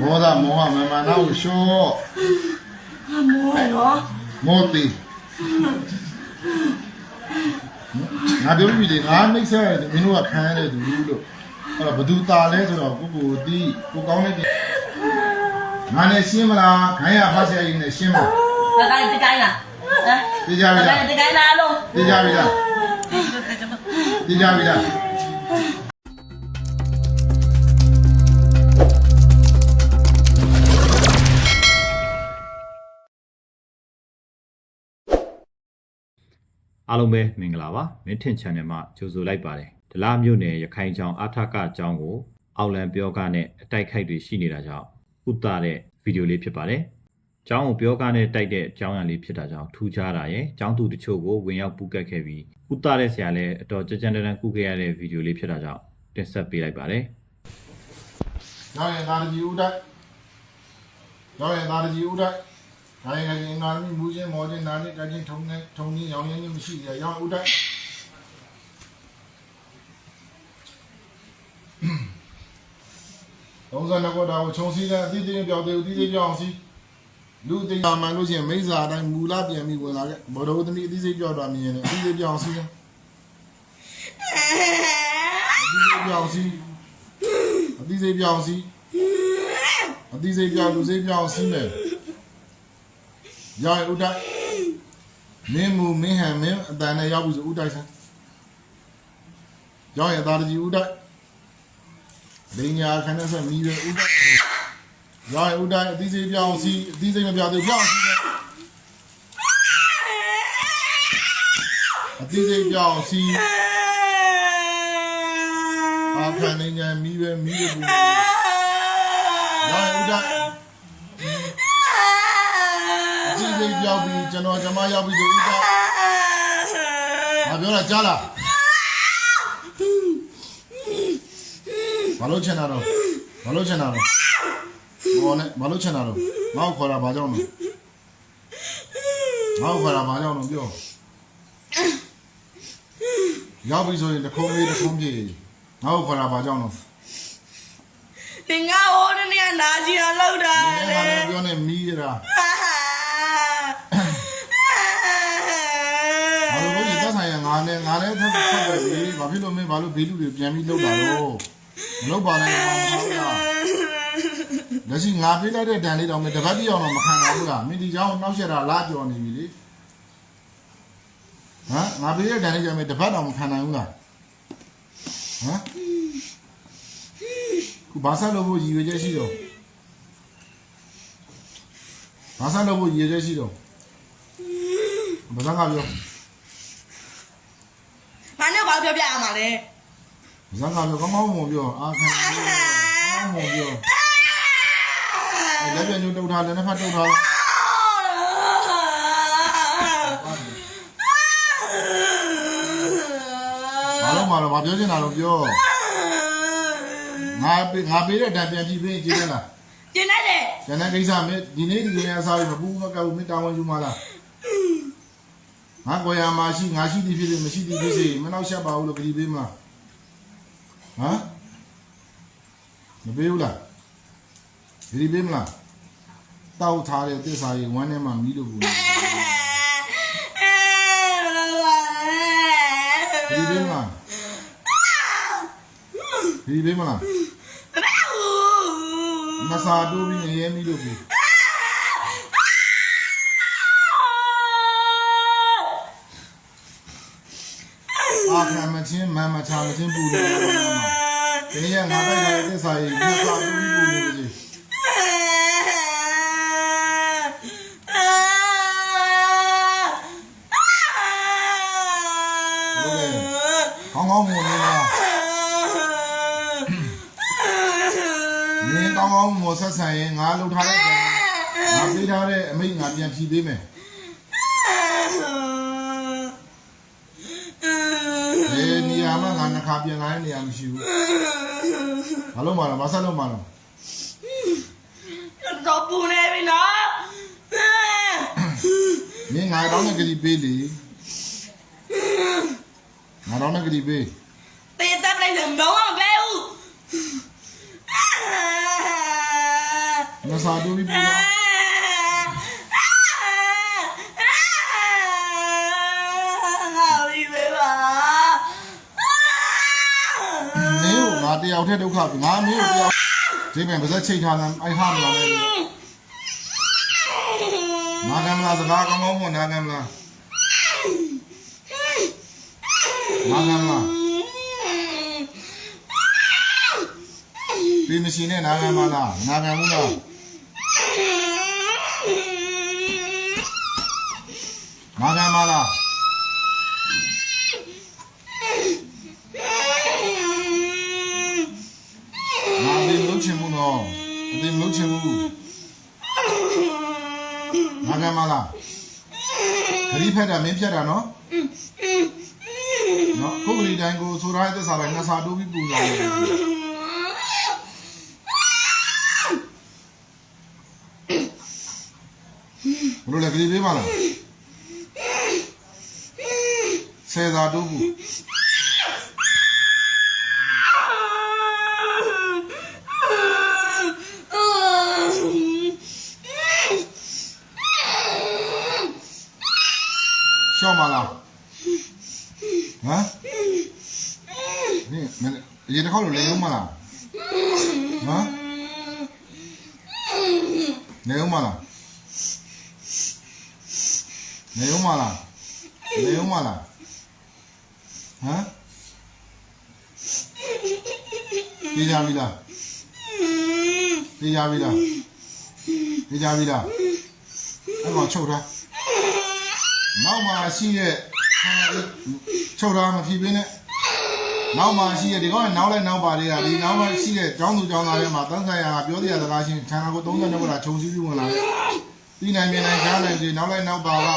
မောတာမောဟမမနာကိုရှော့မောနော်မောတီငါပြောပြီးလေငါနှိမ့်ဆက်ရတယ်မင်းတို့ကခံရတယ်သူလို့အဲ့တော့ဘသူตาလဲဆိုတော့ကိုကိုတီးကိုကောင်းတဲ့တီးငါနဲ့ရှင်းမလားခိုင်းရဖတ်ဆရာကြီးနဲ့ရှင်းမလားဒါကလည်းတကိုင်းလားဟမ်သိကြပြီဒါလားကလည်းတကိုင်းလားလို့သိကြပြီလားသိကြပြီလား အားလုံးပဲမင်္ဂလာပါမင်းထင် channel မှာကြိုဆိုလိုက်ပါတယ်ဒလားမြို့နယ်ရခိုင်ချောင်းအထကအကြောင်းကို အောက်လံပြောကားနဲ့အတိုက်ခိုက်တွေရှိနေတာကြောင့်ဥတတဲ့ဗီဒီယိုလေးဖြစ်ပါတယ်။ကျောင်းကိုပြောကားနဲ့တိုက်တဲ့အကြောင်းအရာလေးဖြစ်တာကြောင့်ထူးခြားတာရယ်ကျောင်းသူတချို့ကိုဝင်ရောက်ပူကတ်ခဲ့ပြီးဥတတဲ့ဆရာလည်းအတော်ကြကြတန်းတန်းကုခဲ့ရတဲ့ဗီဒီယိုလေးဖြစ်တာကြောင့်တင်ဆက်ပေးလိုက်ပါတယ်။ရောင်းရင်သားတကြီးဦးတိုက်ရောင်းရင်သားတကြီးဦးတိုက် ဒါရင်လည်းငါမီမူချင်းမောချင်းနာနေတချင်းထုံနေထုံနေရောင်းရင်မရှိရရောင်းဦးတိုက်သုံးစနေကတော့ခြုံစည်းတဲ့အသီးသီးပြောင်းသေးအသီးသီးပြောင်းစီလူတရားမှန်လို့ရှိရင်မိစ္ဆာတိုင်းမူလာပြန်ပြီးဝင်လာခဲ့ဘောတော်သမီးအသီးသီးပြောင်းတော့မြင်ရင်အသီးသီးပြောင်းစီတယ်အသီးသီးပြောင်းစီအသီးသီးပြောင်းစီအသီးသီးပြောင်းလူစိတ်ပြောင်းစီမယ် ရောင်းဦးတိုက်မင်းမူမင်းဟန်မင်းအတန်နဲ့ရောက်ပြီဆိုဦးတိုက်ဆန်းရောင်းရင်သားတကြီးဦးတိုက်လိညာခဏဆက်မီးပဲဥဒ္ဒရောင်းဥဒ္ဒအသီးစိပြောင်းစီအသီးစိမပြောင်းသေးပြောင်းစီပဲအသီးစိပြောင်းစီအခါနေညာမီးပဲမီးပဲဘူးရောင်းဥဒ္ဒ အသီးစိပြောင်းပြီးကျွန်တော်ကျွန်မရောက်ပြီဆိုဥဒ္ဒငါပြောတာကြားလားဘာလို့ချင်တာတော့ဘာလို့ချင်တာတော့ဘောနဲ့ဘာလို့ချင်တာတော့ငါ့ကိုခေါ်တာဘာကြောင့်လဲငါ့ကိုခေါ်တာဘာကြောင့်လဲပြောရောက်ပြီဆိုရင်တစ်ခုံးလေးတစ်ခုံးပြေငါ့ကိုခေါ်တာဘာကြောင့်လဲသင်္ကဟိုးနေနာကြည့်အောင်လောက်တာဒီလေနေ့ငါလည်းပြောနေမီးရတာဘာလို့လို့ဒီသက်ဆို ငါနဲ့ငါနဲ့ဆက်ဆက်ပဲလေဘာဖြစ်လို့မင်းဘာလို့ဘေးလူတွေပြန်ပြီးလောက်တာတော့မလောက်ပါနဲ့ငါမဟုတ်လားလက်ရှိငါပေးလိုက်တဲ့ဒဏ်လေးတော့မတပတ်တိအောင်တော့မခံနိုင်ဘူးလားမင်းဒီကြောင်နှောက်ရတာလားပြောနေပြီလေဟမ်ငါပေးတဲ့ဒဏ်လေးကြောင့်မတပတ်တော့မခံနိုင်ဘူးလားဟမ်ခုဘာဆက်လို့ဖို့ရည်ရွယ်ချက်ရှိတော့ဘာဆက်လို့ဖို့ရည်ရွယ်ချက်ရှိတော့ဘာသာကပြော မနဲ့ဘာပြောပြရမှာလဲဘာသာကပြောကောင်းကောင်းမပြောအာခံပြောကောင်းကောင်းမပြောအဲ့လက်ပြန်ညှို့တုတ်ထားလည်းနှစ်ဖက်တုတ်ထားဘာလို့မလို့ဘာပြောချင်တာလို့ပြောငါပေးငါပေးတဲ့ဒဏ်ပြန်ကြည့်ပေးကြည့်ရလားကျင်းလိုက်တယ်ကျန်တဲ့ကိစ္စမင်းဒီနေ့ဒီနေ့အစားပြီးမပူမကောက်မင်းတာဝန်ယူမလား ငါကိုရမှာရှိငါရှိသည်ဖြစ်စေမရှိသည်ဖြစ်စေမနောက်ရှက်ပါဘူးလို့ကြည်ပေးမလားဟမ်မပေးဘူးလားကြည်ပေးမလားတောက်ထားတဲ့သစ္စာကြီးဝမ်းထဲမှာမီးလို့ဘူးကြည်ပေးမလားကြည်ပေးမလားမစာတိုးပြီးငရဲမီးလို့ဘူး အာခံမချင်းမန်မချာမချင်းပူလို့ရမှာဒီနေ့ကငါတိုက်ထားတဲ့သစ္စာကြီးမစာတိုးပြီးပူနေပါစေကောင်းကောင်းမွန်နေလားမင်းကောင်းကောင်းမွန်ဆက်ဆံရင်ငါလှုပ်ထားတဲ့ငါပေးထားတဲ့အမိတ်ငါပြန်ဖြီးပေးမယ်ဒီနေရာမှာငါနှစ် ခါပြန်လာတဲ့နေရာမရှိဘူးဘာလို့မလဲမဆက်လို့မလဲတော့ပူနေပြီနော်မင်းငါတောင်းတဲ့ကြည်ပေးလေငါတောင်းတဲ့ကြည်ပေးတေးတက်လိုက်တယ်တော့မပဲဘူးငါစာတိုးပြီးပူပါ ငါလီပဲပါ မ င်းကိုငါတယောက်တည်းဒုက္ခပြီငါမင်းကိုတယောက်ဒီမဲ့ပါဇက်ချိတ်ထားတယ်အိုင်ဟာမလာနဲ့နာဂမ်လာစကားကောင်းကောင်းမနာဂမ်လာနာဂမ်လာဒီမရှိနဲ့နာဂမ်မလားနာဂမ်ဘူးလားနာဂမ်မလားနာဒီလုံးချင်ဘူးနော်အဒီလုံးချင်ဘူးနာဂမ်မလား ခရီးဖက်တာမင်းဖြတ်တာနော်နော်ခုတ်ကလေးတိုင်းကိုဆိုထားတဲ့သစ္စာပဲနှစ်စာတိုးပြီးပူလာတယ်ဘလို့လဲကလေးပေးပါလားဆယ်စာတိုးဘူး ရှော့မလားဟမ်นี่มันရေတစ်ခေါက်လို့လေရုံးမလားဟမ်လေရုံးမလားလေရုံးမလားလေရုံးမလားဟမ်ပြေးကြပြီလားပြေးကြပြီလားပြေးကြပြီလားအဲ့တော့ချုပ်ထား နောက်မှာရှိတဲ့ချုပ်ထားမဖြစ်ဘင်းနဲ့နောက်မှရှိတဲ့ဒီကောင်ကနောက်လိုက်နောက်ပါတွေကဒီနောက်မှရှိတဲ့ကျောင်းသူကျောင်းသားတွေမှာတန်းဆိုင်ရာကပြောတရားစကားချင်းခြံကို32ခုကခြုံစည်းပြီးဝင်လာတယ်။ပြီးနိုင်မြင်နိုင်ကြားနိုင်ပြီနောက်လိုက်နောက်ပါက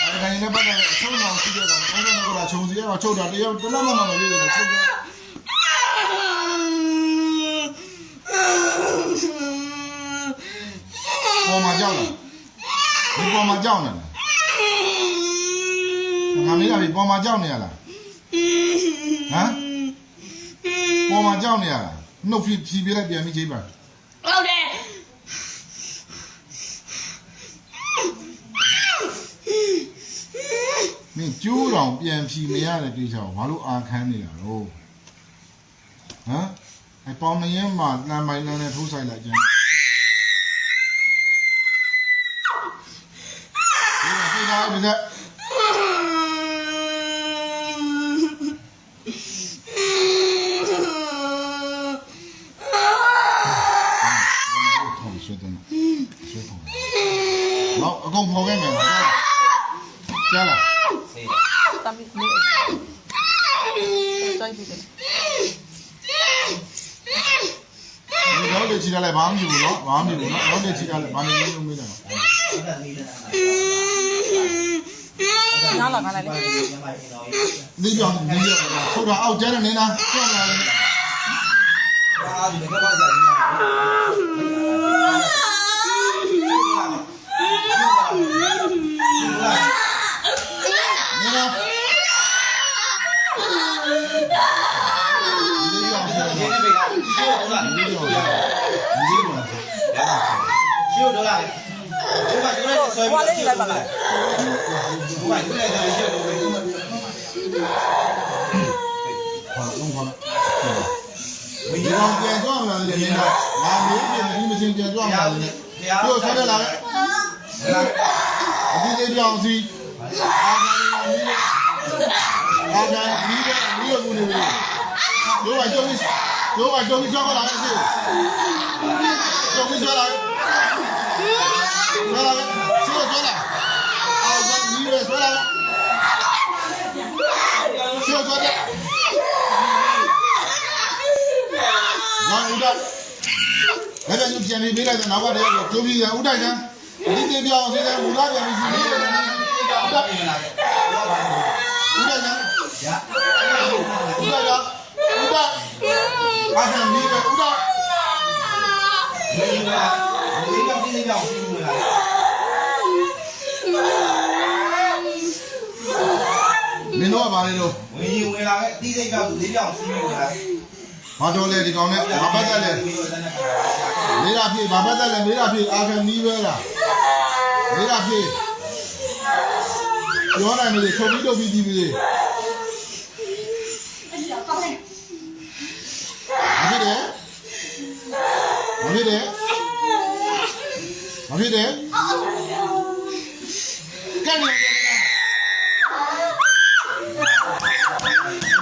အဲဒီတိုင်းနဲ့ပတ်သက်တဲ့အချုံအောင်ရှိတဲ့ကောင်32ခုကခြုံစည်းရတော့ချုပ်တာတယောက်တစ်လက်မှမမလေးတယ်ချုပ်တယ်ပေါ်မှာကြောက်လားဒီပေါ်မှာကြောက်နေလား ငါမေးတာဒီပေါ်မှာကြောက်နေရလားဟမ်ပေါ်မှာကြောက်နေရတာနှုတ်ဖြီးဖြီးပြလိုက်ပြန်ပြီးချိန်ပါဟုတ်တယ်မင်းကျိုးတောင်ပြန်ဖြီးမရတဲ့ကိစ္စကိုဘာလို့အာခန်းနေတာတော့ဟမ်အပေါင်းမင်းမှာလမ်းပိုင်းလမ်းနဲ့ထိုးဆိုင်လိုက်ကြတယ်ဒီကပြေးလာပြီစက်ထုံဆွဲတယ်ဆွဲထုံတော့အကုန်ပေါ်ခဲ့မယ်ကြားလား တမ်းပြီးနေကြိုက်ပြီလေ ဒီတော့ လေချီလာလိုက်ဘာမှမဖြစ်ဘူးနော်ဘာမှမဖြစ်ဘူးနော်တော့လေချီလာလိုက်ဘာမှမဖြစ်ဘူးမင်းတော့နားလာခါလိုက်လေဒီကြောင့်ဒီကြောင့်ထုတ်တာအောက်ကျတဲ့နေတာကြောက်လာတယ်နေတာဒီကြောင့်ဒီ ကြောင့်ဒီကြောင့်ဒီကြောင့်ဟွာလေးနေလိုက်ပါလားဟာလုံးပါဒီကောင်ပြန်ကြွမှာလေနေတာငါမေးပြန်ဒီမချင်းပြန်ကြွမှာလေပြောဆက်ရလာလေအဒီလေးပြောင်းစီအာဂန်မီးအာဂန်မီးရမီးရဘူးနေပြီရောပါကြောင်းရောပါကြောင်းကြောင်းလာလေစေကြောင်းကြောင်းလာ လာလာစေကြောင်းလာအာဂန်မီးရဆွလာစေစေကြောင်းငါဦးတော့ဒါကြောင့်ပြန်နေပေးလိုက်တဲ့နောက်ကတည်းကကျိုးပြီးရဦးတိုက်စမ်းဒီတေပြောင်းစေတဲ့မူလာပြန်ပြီးစီးနေတယ်ဦးတိုက်ဦးတိုက် စမ်းဦးတိုက်တော့ဦးတိုက်အားဆန်မီးပဲဦးတိုက်မင်းတို့ကဘာလဲလို့ဝင်ရင်ဝင်လာခဲ့အတိစိတ်ကလေးပြောင်စီးဝင်လာဘာတော်လဲဒီကောင်နဲ့ဘာပတ်သက်လဲမေးတာဖြေဘာပတ်သက်လဲမေးတာဖြေအာခံနီးပဲလားမေးတာဖြေပြောနိုင်မလို့ချုပ်ပြီးတော့ပြီးပြီးပြီမဖြစ်တယ်မဖြစ်တယ် မဖြစ်တယ်ကန်နေတယ်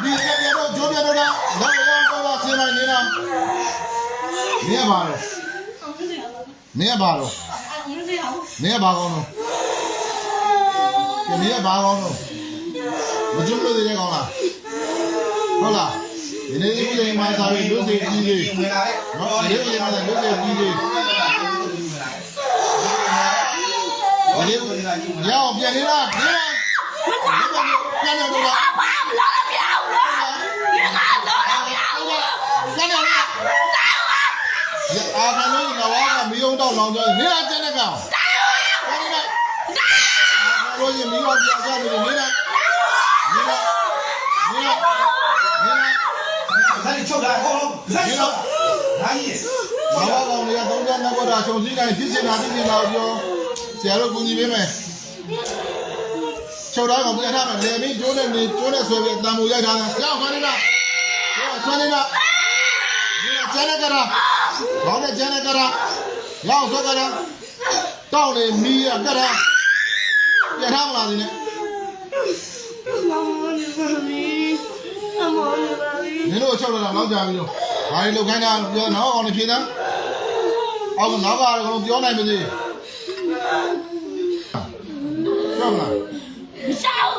ဒီကပြတော့ဂျိုးပြတော့လားတော့ရောတော့လားဆင်းလိုက်နေတာမင်းကပါတော့မင်းကပါတော့မင်းကပါကောင်းတော့မင်းကပါကောင်းတော့မကျွတ်လို့တဲ့ကောင်းလားဟုတ်လားဒီနေ့ဒီလိုမှသာပြီးလို့စိတ်ကြီးလေးဝင်လာတယ်နော်ဒီလိုမှသာလို့စိတ် ကြီးလေးဒီလိုရအောင်ပြန်နေလားပြန်ပြန်နေတော့လားပြန်နေလားအာခလုံးကဝါကမီးုံတော့လောင်ကြနေလားကျန်တဲ့ကောင်ပြန်နေလားအာခလုံးကမီးုံပြကြနေနေလားနေလားနေလားနေလားဇာတ်ချုပ်တာဟောဇာတ်ချုပ်ဒါကြီးဘာဝကောင်တွေကသုံးကြနှစ်ဘောတာချုပ်စည်းတိုင်းဖြစ်စင်တာဖြစ်စင်တာပြောဆရာတို့ကူညီပေးမ ယ်ချုပ်တော့ကောင်ပြထားမယ်လေမင်းကျိုးနဲ့နေကျိုးနဲ့ဆွဲပြီးအတန်မူရိုက်ထားတာကြောက်ခါနေတာကြောက်ဆွဲနေတာဒီကျန်တဲ့ကရာဘောင်းနဲ့ကျန်တဲ့ကရာရောက်ဆွဲကရာတောက်လေမီးရကရာပြထားမလားဒီနဲ့နင်တို့ချုပ်လာတော့လောက်ကြပြီလို့ဘာတွေလောက်ခိုင်းတာပြောတော့အောင်နေဖြေသားအောက်နောက်ကတော့ပြောနိုင်ပါသေးရှော က်လားရှောက်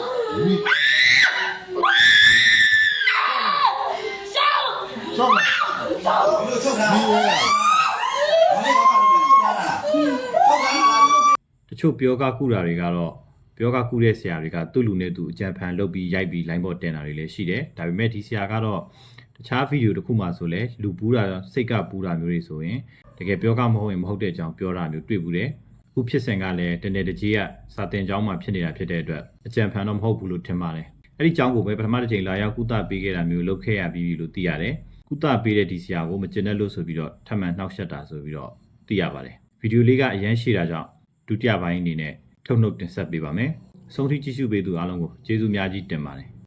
ရှောက်လားဘလို့ချုပ်တာဒီဝဲဘာလို့ဘာလို့ချုပ်တာလားချုပ်တာလားတချို့ပြောကကုတာတွေကတော့ပြောကကုတဲ့ဆရာတွေကသူ့လူနဲ့သူအကြံဖန်လုပ်ပြီးရိုက်ပြီးလိုင်းပေါ်တင်တာတွေလည်းရှိတယ်ဒါပေမဲ့ဒီဆရာကတော့တခြားဗီဒီယိုတစ်ခုမှဆိုလဲလူပူးတာစိတ်ကပူးတာမျိုးတွေဆိုရင်တကယ်ပြောကမဟုတ်ရင်မဟုတ်တဲ့အကြောင်းပြောတာမျိုးတွေ့ဘူးတယ်အ ခုဖြစ်စဉ်ကလည်းတနေ့တကြီးကစာတင်ကျောင်းမှာဖြစ်နေတာဖြစ်တဲ့အတွက်အကြံဖန်တော့မဟုတ်ဘူးလို့ထင်ပါတယ်အဲ့ဒီကျောင်းကိုပဲပထမတစ်ချိန်လာရောက်ကုသပေးခဲ့တာမျိုးလုပ်ခဲ့ရပြီးပြီလို့သိရတယ်ကုသပေးတဲ့ဒီဆရာကိုမကျင်တဲ့လို့ဆိုပြီးတော့ထပ်မံနှောက်ယှက်တာဆိုပြီးတော့သိရပါတယ်ဗီဒီယိုလေးကအရန်ရှိတာကြောင့်ဒုတိယပိုင်းအနေနဲ့ထုတ်နှုတ်တင်ဆက်ပေးပါမယ်။ဆုံးထိကြည့်ရှုပေးသူအားလုံးကိုကျေးဇူးများကြီးတင်ပါတယ်